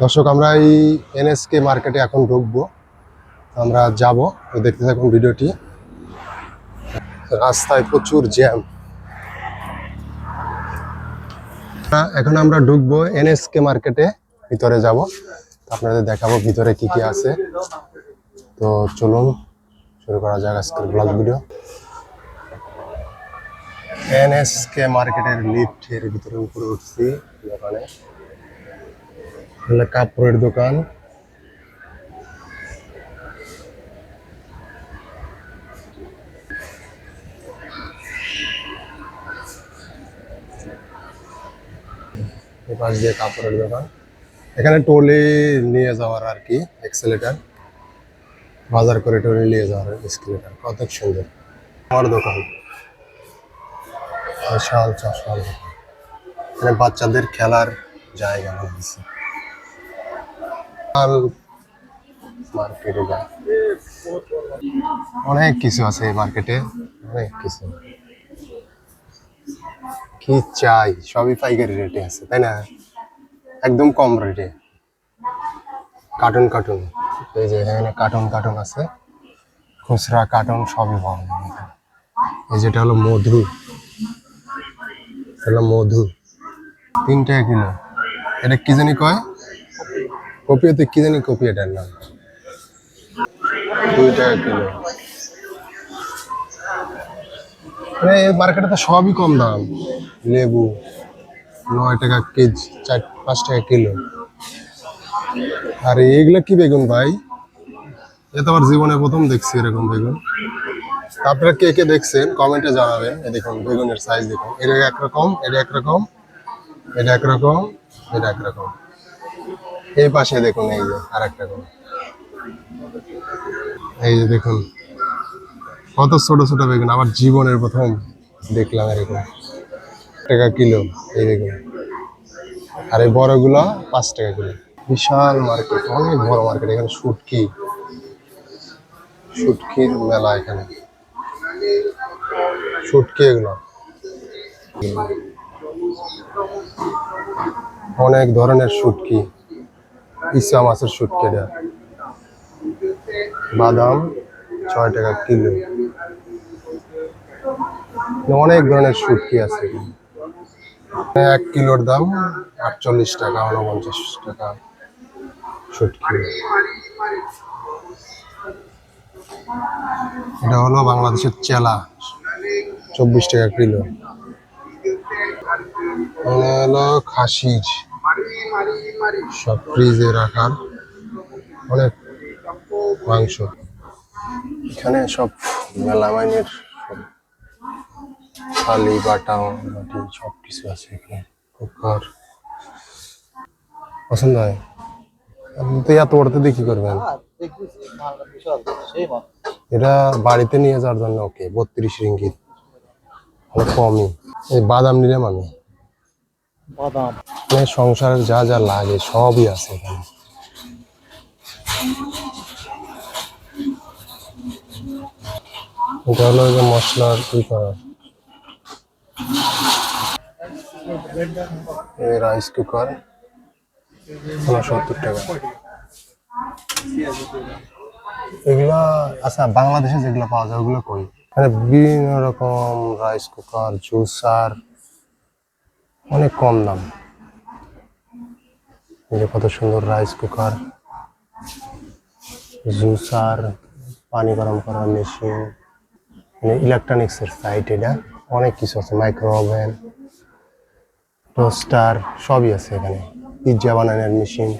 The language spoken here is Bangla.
দর্শক, আমরা এই এনএসকে মার্কেটে এখন ঢুকবো। আমরা যাব দেখতে থাকুন ভিডিওটি। রাস্তায় প্রচুর জ্যাম। এখন আমরা ঢুকবো এনএসকে মার্কেটে, ভিতরে যাব। আপনাদের দেখাবো ভিতরে কি কি আছে। তো চলুন, শুরু করা যাক আজকের ব্লগ ভিডিও এনএসকে মার্কেটের লিফটের ভিতরে উপরে উঠছি। দোকানে এখানে কাপড়ের দোকান। পাশ দিয়ে কাপড়ের দোকান। এখানে টোলে নিয়ে যাওয়ার আর কি এক্সেলেটার বাজার করে টোলে নিয়ে যাওয়ার এক্সেলেটার কত সুন্দর আমার দোকান। বিশাল চশমার দোকান। এখানে বাচ্চাদের খেলার জায়গা বানিয়েছে মার্কেটে যায় অনেক কিছু আছে এই মার্কেটে অনেক কিছু। কি চাই? সবই পাইকারি রেটে আছে, তাই না? একদম কম রেটে কার্টুন কার্টুন এই যে এখানে কার্টুন কার্টুন আছে। খুচরা কার্টুন সবই পাওয়া যায় এই যেটা হলো মধু। হলো মধু। তিন টাকা কিলো। এটা কি জানি কয়? কপিয়াতে কি জানি কপি এটার নাম? দুই টাকা কিলো। মানে এই মার্কেটে তো সবই কম দাম। লেবু নয় টাকা কেজি চার পাঁচ টাকা কিলো। আর এইগুলো কি বেগুন ভাই? এ তো আমার জীবনে প্রথম দেখছি এরকম বেগুন। আপনারা কে কে দেখছেন কমেন্টে জানাবেন। এই দেখুন বেগুনের সাইজ দেখুন। এটা একরকম এটা একরকম এটা একরকম এটা একরকম এই পাশে দেখুন, এই যে আর একটা রকম এই যে দেখুন, কত ছোট ছোট বেগুন, আমার জীবনের প্রথম দেখলাম এরকম। টাকা কিলো, এই বেগুন আর এই বড়গুলো পাঁচ টাকা কিলো। বিশাল মার্কেট, অনেক বড় মার্কেট, এখানে শুটকি। শুটকির মেলা এখানে। শুটকি এগুলো। অনেক ধরনের শুটকি। ইসা মাছের শুটকি এটা বাদাম ছয় টাকা কিলো। অনেক ধরনের শুটকি আছে। এক কিলোর দাম আটচল্লিশ টাকা উনপঞ্চাশ টাকা শুটকি এটা হলো বাংলাদেশের চেলা, চব্বিশ টাকা কিলো। হলো খাসির। সব ফ্রিজে রাখার অনেক মাংস। এখানে সব মেলামাইনের থালি বাটা বাটি সব কিছু আছে এখানে কুকার। পছন্দ হয়? আপনি তো এত বড়তে কি করবেন। এটা বাড়িতে নিয়ে যাওয়ার জন্য ওকে বত্রিশ রিঙ্গিত। অনেক কমই। এই বাদাম নিলাম আমি। বাদাম। মানে সংসারের যা যা লাগে সবই আছে এখানে। এটা হলো যে মশলার ই করা। রাইস কুকার সত্তর টাকা। এগুলা আচ্ছা বাংলাদেশে যেগুলো পাওয়া যায় ওগুলো কই মানে বিভিন্ন রকম রাইস কুকার জুসার অনেক কম দাম। যে কত সুন্দর রাইস কুকার জুসার পানি গরম করার মেশিন মানে ইলেকট্রনিক্সের সাইট এটা। অনেক কিছু আছে মাইক্রো ওভেন টোস্টার সবই আছে এখানে। পিৎজা বানানোর মেশিন